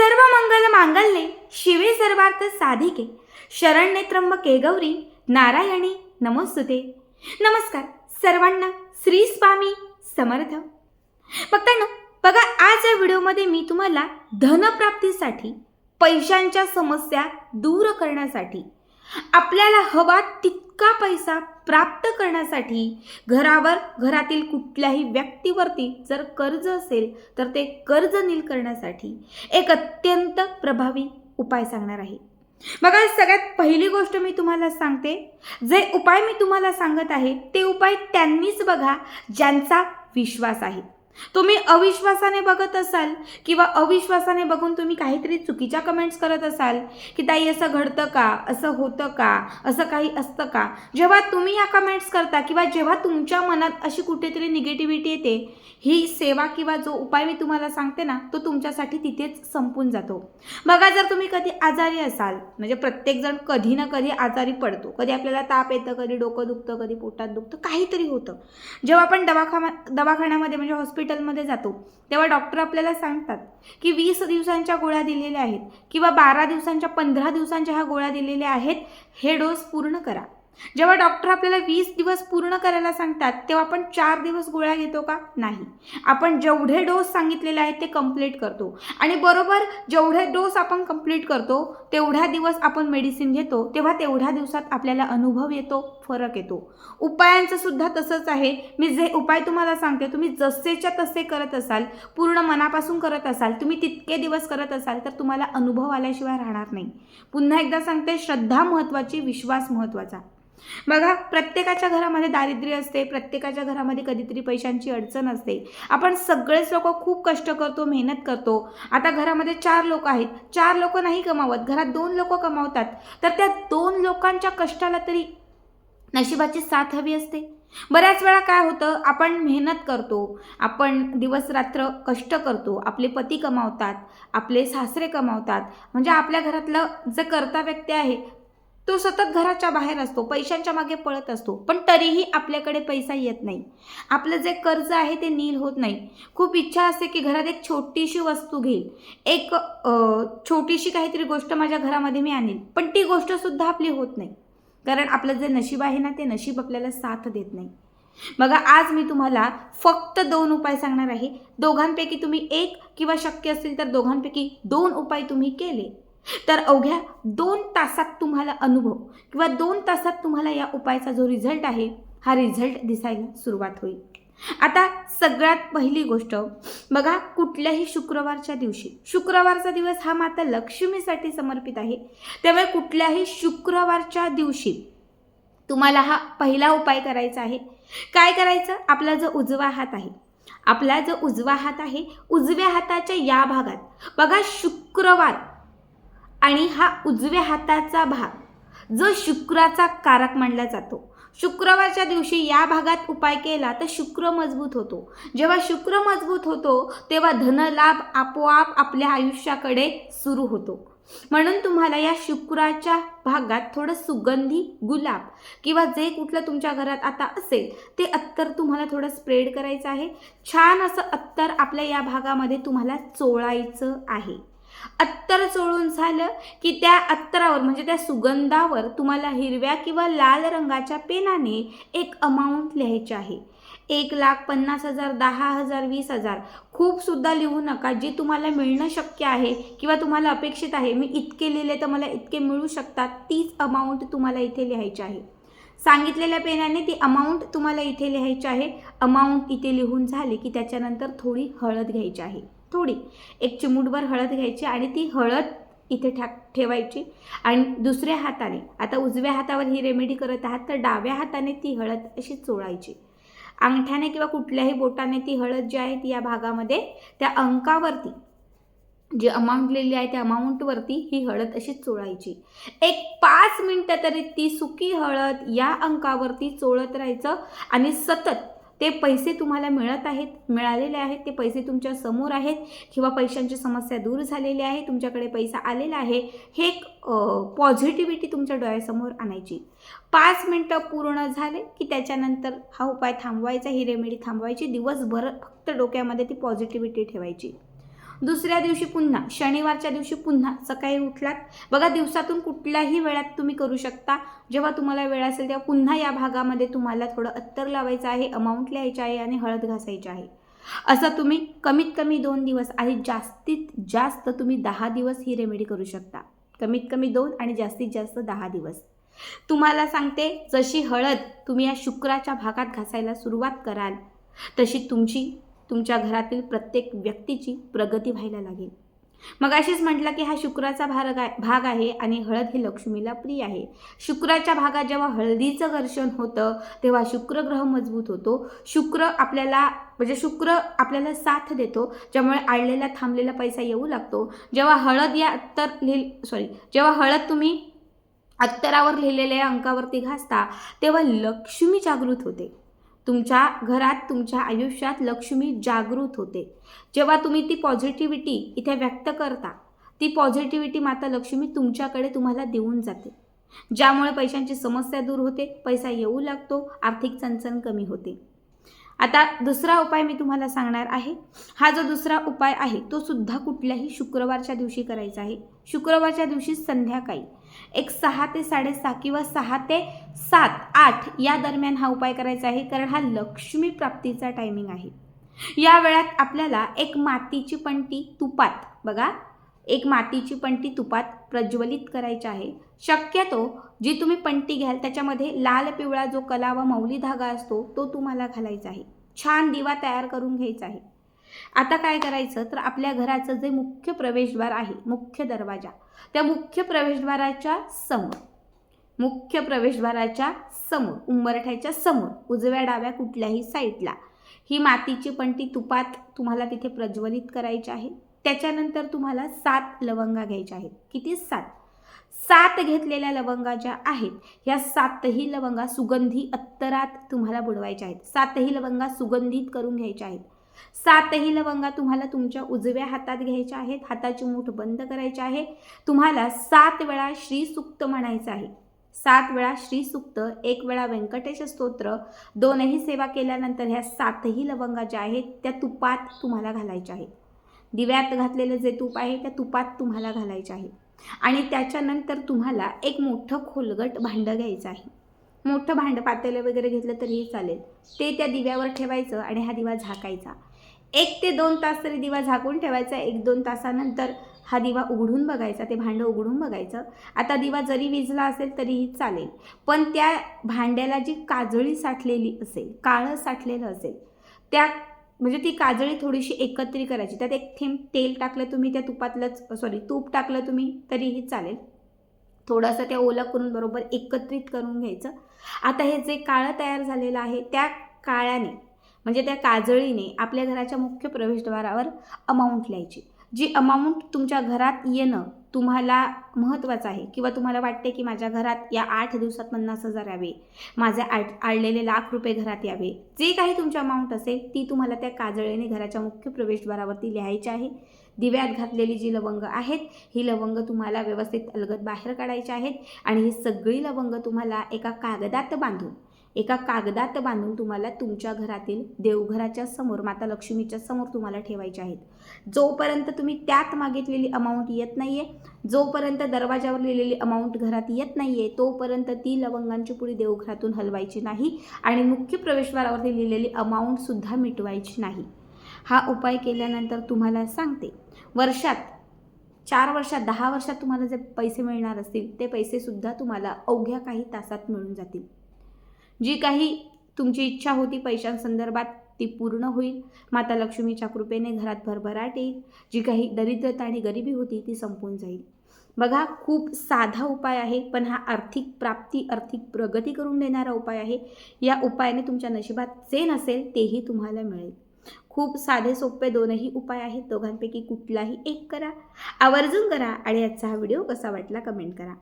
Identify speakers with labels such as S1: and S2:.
S1: सर्व मंगल मांगल्ये शिवे सर्वार्थ साधिके. शरण्ये त्र्यंबके गौरी नारायणी नमोस्तुते. नमस्कार सर्वांना श्री स्वामी समर्थ. बघताना बघा आज या व्हिडिओमध्ये मी तुम्हाला धनप्राप्तीसाठी पैशांच्या समस्या दूर करण्यासाठी आपल्याला हवा तितका पैसा प्राप्त करण्यासाठी घरावर घरातील कुठल्याही व्यक्तीवरती जर कर्ज असेल तर ते कर्ज नील करण्यासाठी एक अत्यंत प्रभावी उपाय सांगणार आहे. बघा सगळ्यात पहिली गोष्ट मी तुम्हाला सांगते. जे उपाय मी तुम्हाला सांगत आहे ते उपाय त्यांनीच बघा ज्यांचा विश्वास आहे. तुम्ही अविश्वासाने बघत असाल किंवा अविश्वासाने बघून तुम्ही काहीतरी चुकीच्या कमेंट्स करत असाल की ताई असं घडतं का? असं होतं का? असं काही असतं का? जेव्हा तुम्ही या कमेंट्स करता किंवा जेव्हा तुमच्या मनात अशी कुठेतरी निगेटिव्हिटी येते ही सेवा किंवा जो उपाय मी तुम्हाला सांगते ना तो तुमच्यासाठी तिथेच संपून जातो. बघा जर तुम्ही कधी आजारी असाल म्हणजे प्रत्येकजण कधी ना कधी आजारी पडतो. कधी आपल्याला ताप येतं कधी डोकं दुखतं कधी पोटात दुखतं काहीतरी होतं. जेव्हा आपण दवाखा दवाखान्यामध्ये म्हणजे हॉस्पिटल हॉस्पिटलमध्ये जातो. तेव्हा डॉक्टर आपल्याला सांगतात की वीस दिवसांच्या गोळ्या दिलेल्या आहेत किंवा बारा दिवसांच्या पंधरा दिवसांच्या ह्या गोळ्या दिलेल्या आहेत हे डोस पूर्ण करा. जेव्हा डॉक्टर आपल्याला वीस दिवस पूर्ण करायला सांगतात तेव्हा आपण चार दिवस गोळ्या घेतो का? नाही. आपण जेवढे डोस सांगितलेले आहेत ते कंप्लीट करतो. आणि बरोबर जेवढे डोस आपण कंप्लीट करतो तेवढ्या दिवस आपण मेडिसिन घेतो तेव्हा तेवढ्या दिवसात आपल्याला अनुभव येतो. फरक येतो. उपायांचं सुद्धा तसंच आहे. मी जे उपाय तुम्हाला सांगते तुम्ही जसेच्या तसे करत असाल पूर्ण मनापासून करत असाल तुम्ही तितके दिवस करत असाल तर तुम्हाला अनुभव आल्याशिवाय राहणार नाही. पुन्हा एकदा सांगते श्रद्धा महत्त्वाची विश्वास महत्त्वाचा. बघा प्रत्येकाच्या घरामध्ये दारिद्र्य असते प्रत्येकाच्या घरामध्ये कधीतरी पैशांची अडचण असते. आपण सगळेच लोक खूप कष्ट करतो मेहनत करतो. आता घरामध्ये चार लोक आहेत. चार लोक नाही कमावत. घरात दोन लोक कमावतात. तर त्या दोन लोकांच्या कष्टाला तरी नशिबाची साथ हवी असते. बऱ्याच वेळा काय होतं आपण मेहनत करतो आपण दिवसरात्र कष्ट करतो आपले पती कमावतात आपले सासरे कमावतात म्हणजे आपल्या घरातलं जे कर्ता व्यक्ती आहे तो सतत घराच्या बाहेर असतो पैशांच्या मागे पळत असतो पण तरीही आपल्याकडे पैसा येत नाही. आपलं जे कर्ज आहे ते नील होत नाही. खूप इच्छा असते की घरात एक छोटीशी वस्तू घेईल. एक छोटीशी काहीतरी गोष्ट माझ्या घरामध्ये मी आणेल पण ती गोष्टसुद्धा आपली होत नाही. कारण आपलं जे नशीब आहे ना ते नशीब आपल्याला साथ देत नाही. बघा आज मी तुम्हाला फक्त दोन उपाय सांगणार आहे. दोघांपैकी तुम्ही एक किंवा शक्य असेल तर दोघांपैकी दोन उपाय तुम्ही केले. तर अवघ्या दोन तासात तुम्हाला अनुभव किंवा दोन तासात तुम्हाला या उपायाचा जो रिझल्ट आहे हा रिझल्ट दिसायला सुरुवात होईल. आता सगळ्यात पहिली गोष्ट बघा कुठल्याही शुक्रवारच्या दिवशी. शुक्रवारचा दिवस हा माता लक्ष्मीसाठी समर्पित आहे. त्यामुळे कुठल्याही शुक्रवारच्या दिवशी तुम्हाला हा पहिला उपाय करायचा आहे. काय करायचं? आपला जो उजवा हात आहे आपला जो उजवा हात आहे उजव्या हाताच्या या भागात बघा शुक्रवार आणि हा उजव्या हाताचा भाग जो शुक्राचा कारक मानला जातो. शुक्रवारच्या दिवशी या भागात उपाय केला तर शुक्र मजबूत होतो. जेव्हा शुक्र मजबूत होतो तेव्हा धनलाभ आपोआप आपल्या आयुष्याकडे सुरू होतो. म्हणून तुम्हाला या शुक्राच्या भागात थोडं सुगंधी गुलाब किंवा जे कुठलं तुमच्या घरात आता असेल ते अत्तर तुम्हाला थोडं स्प्रेड करायचं आहे. छान असं अत्तर आपल्या या भागामध्ये तुम्हाला चोळायचं आहे. अत्तर चोळून झालं की त्या अत्तरावर म्हणजे त्या सुगंधावर तुम्हाला हिरव्या किंवा लाल रंगाच्या पेनाने एक अमाऊंट लिहायची आहे. एक लाख पन्नास हजार दहा हजार वीस हजार खूप सुद्धा लिहू नका. जे तुम्हाला मिळणं शक्य आहे किंवा तुम्हाला अपेक्षित आहे मी इतके लिहिले तर मला इतके मिळू शकतात तीच अमाऊंट तुम्हाला इथे लिहायची आहे. सांगितलेल्या पेनाने ती अमाऊंट तुम्हाला इथे लिहायची आहे. अमाऊंट इथे लिहून झाली की त्याच्यानंतर थोडी हळद घ्यायची आहे. थोडी. एक चिमूटभर हळद घ्यायची आणि ती हळद इथे ठा ठेवायची. आणि दुसऱ्या हाताने आता उजव्या हातावर ही रेमेडी करत आहात तर डाव्या हाताने ती हळद अशी चोळायची. अंगठ्याने किंवा कुठल्याही बोटाने ती हळद जी आहे ती या भागामध्ये त्या अंकावरती जी अमाऊंट लिहिली आहे त्या अमाऊंटवरती ही हळद अशी चोळायची. एक पाच मिनटं तरी ती सुकी हळद या अंकावरती चोळत राहायचं आणि सतत ते पैसे तुम्हाला मिळत आहेत मिळालेले आहेत ते पैसे तुमच्यासमोर आहेत किंवा पैशांची समस्या दूर झालेली आहे तुमच्याकडे पैसा आलेला आहे हे एक पॉझिटिव्हिटी तुमच्या डोळ्यासमोर आणायची. पाच मिनटं पूर्ण झाले की त्याच्यानंतर हा उपाय थांबवायचा ही रेमेडी थांबवायची. दिवसभर फक्त डोक्यामध्ये ती पॉझिटिव्हिटी ठेवायची. दुसऱ्या दिवशी पुन्हा शनिवारच्या दिवशी पुन्हा सकाळी उठलात. बघा दिवसातून कुठल्याही वेळात तुम्ही करू शकता. जेव्हा तुम्हाला वेळ असेल तेव्हा पुन्हा या भागामध्ये तुम्हाला थोडं अत्तर लावायचं आहे अमाऊंट लिहायचं आहे आणि हळद घासायची आहे. असं तुम्ही कमीत कमी दोन दिवस आणि जास्तीत जास्त तुम्ही दहा दिवस ही रेमेडी करू शकता. कमीत कमी दोन आणि जास्तीत जास्त दहा दिवस. तुम्हाला सांगते जशी हळद तुम्ही या शुक्राच्या भागात घासायला सुरुवात कराल तशी तुमची तुमच्या घरातील प्रत्येक व्यक्तीची प्रगती व्हायला लागेल. मग अशीच म्हटलं की हा शुक्राचा भाग आहे भाग आहे आणि हळद ही लक्ष्मीला प्रिय आहे. शुक्राच्या भागात जेव्हा हळदीचं घर्षण होतं तेव्हा शुक्र ग्रह मजबूत होतो. शुक्र आपल्याला म्हणजे शुक्र आपल्याला साथ देतो ज्यामुळे आळलेला थांबलेला पैसा येऊ लागतो. जेव्हा हळद या अत्तर लिहि सॉरी जेव्हा हळद तुम्ही अत्तरावर लिहिलेल्या अंकावरती घासता तेव्हा लक्ष्मी जागृत होते. तुमच्या घरात तुमच्या आयुष्यात लक्ष्मी जागृत होते. जेव्हा तुम्ही ती पॉझिटिव्हिटी इथे व्यक्त करता ती पॉझिटिव्हिटी माता लक्ष्मी तुमच्याकडे तुम्हाला देऊन जाते. ज्यामुळे पैशांची समस्या दूर होते पैसा येऊ लागतो आर्थिक चणचण कमी होते. आता दुसरा उपाय मी तुम्हाला सांगणार आहे. हा जो दुसरा उपाय आहे तो सुद्धा कुठल्याही शुक्रवारच्या दिवशी करायचा आहे. शुक्रवारच्या दिवशी संध्याकाळी एक सहा ते साडेसहा किंवा सहा ते सात आठ या दरम्यान हा उपाय करायचा आहे कारण हा लक्ष्मी प्राप्तीचा टायमिंग आहे. या वेळात आपल्याला एक मातीची पंटी तुपात बघा एक मातीची पंटी तुपात प्रज्वलित करायची आहे. शक्यतो जी तुम्ही पंटी घ्याल त्याच्यामध्ये लाल पिवळा जो कला व मौली धागा असतो तो तुम्हाला घालायचा आहे. छान दिवा तयार करून घ्यायचा आहे. आता काय करायचं? तर आपल्या घराचं जे मुख्य प्रवेशद्वार आहे मुख्य दरवाजा त्या मुख्य प्रवेशद्वाराच्या समोर मुख्य प्रवेशद्वाराच्या समोर उंबरठ्याच्या समोर उजव्या डाव्या कुठल्याही साईडला ही मातीची पंटी तुपात तुम्हाला तिथे प्रज्वलित करायची आहे. त्याच्यानंतर तुम्हाला सात लवंगा घ्यायच्या आहेत. किती? सात. सात घेतलेल्या लवंगा ज्या आहेत ह्या सातही लवंगा सुगंधी अत्तरात तुम्हाला बुडवायच्या आहेत. सातही लवंगा सुगंधित करून घ्यायच्या आहेत. सातही लवंगा तुम्हाला तुमच्या उजव्या हातात घ्यायच्या आहेत. हाताची मूठ बंद करायची आहे. तुम्हाला सात वेळा श्रीसुक्त म्हणायचं आहे. सात वेळा श्रीसुक्त एक वेळा व्यंकटेश स्तोत्र दोनही सेवा केल्यानंतर ह्या सातही लवंगा ज्या आहेत त्या तुपात तुम्हाला घालायच्या आहेत. दिव्यात घातलेलं जे तूप आहे त्या तुपात तुम्हाला घालायचे आहे. आणि त्याच्यानंतर तुम्हाला एक मोठं खोलगट भांडं घ्यायचं आहे. मोठं भांडं पातेलं वगैरे घेतलं तरीही चालेल. ते त्या दिव्यावर ठेवायचं आणि हा दिवा झाकायचा. एक ते दोन तास तरी दिवा झाकून ठेवायचा. एक दोन तासानंतर हा दिवा उघडून बघायचा. ते भांडं उघडून बघायचं. आता दिवा जरी विजला असेल तरीही चालेल. पण त्या भांड्याला जी काजळी साठलेली असेल काळं साठलेलं असेल त्या म्हणजे ती काजळी थोडीशी एकत्रित करायची. त्यात एक थेंब तेल टाकलं तुम्ही त्या तुपातलंच सॉरी तूप टाकलं तुम्ही तरीही चालेल. थोडंसं त्या ओलं करून बरोबर एकत्रित करून घ्यायचं. आता हे जे काळं तयार झालेलं आहे त्या काळ्याने म्हणजे त्या काजळीने आपल्या घराच्या मुख्य प्रवेशद्वारावर अमाऊंट लिहायची. जी अमाऊंट तुमच्या घरात येणं तुम्हाला महत्त्वाचं आहे किंवा तुम्हाला वाटते की माझ्या घरात या आठ दिवसात पन्नास हजार यावे माझे आड आडलेले लाख रुपये घरात यावे जे काही तुमची अमाऊंट असेल ती तुम्हाला त्या काजळेने घराच्या मुख्य प्रवेशद्वारावरती लिहायची आहे. दिव्यात घातलेली जी लवंग आहेत ही लवंग तुम्हाला व्यवस्थित अलगद बाहेर काढायची आहेत आणि ही सगळी लवंग तुम्हाला एका कागदात बांधून एका कागदात बांधून तुम्हाला तुमच्या घरातील देवघराच्या समोर माता लक्ष्मीच्या समोर तुम्हाला ठेवायचे आहेत. जोपर्यंत तुम्ही त्यात मागितलेली अमाऊंट येत नाही आहे जोपर्यंत दरवाजावर लिहिलेली अमाऊंट घरात येत नाही आहे तोपर्यंत ती लवंगांची पुढे देवघरातून हलवायची नाही आणि मुख्य प्रवेशद्वारावरती लिहिलेली अमाऊंटसुद्धा मिटवायची नाही. हा उपाय केल्यानंतर तुम्हाला सांगते. वर्षात चार वर्षात दहा वर्षात तुम्हाला जे पैसे मिळणार असतील ते पैसेसुद्धा तुम्हाला अवघ्या काही तासात मिळून जातील. जी काही तुमची इच्छा होती पैशांसंदर्भात ती पूर्ण होईल. माता लक्ष्मीच्या कृपेने घरात भरभराट येईल. जी काही दरिद्रता आणि गरिबी होती ती संपून जाईल. बघा खूप साधा उपाय आहे पण हा आर्थिक प्राप्ती आर्थिक प्रगती करून देणारा उपाय आहे. या उपायाने तुमच्या नशिबात जे नसेल तेही तुम्हाला मिळेल. खूप साधे सोपे दोनही उपाय आहेत. दोघांपैकी कुठलाही एक करा. आवर्जून करा आणि आजचा हा व्हिडिओ कसा वाटला कमेंट करा.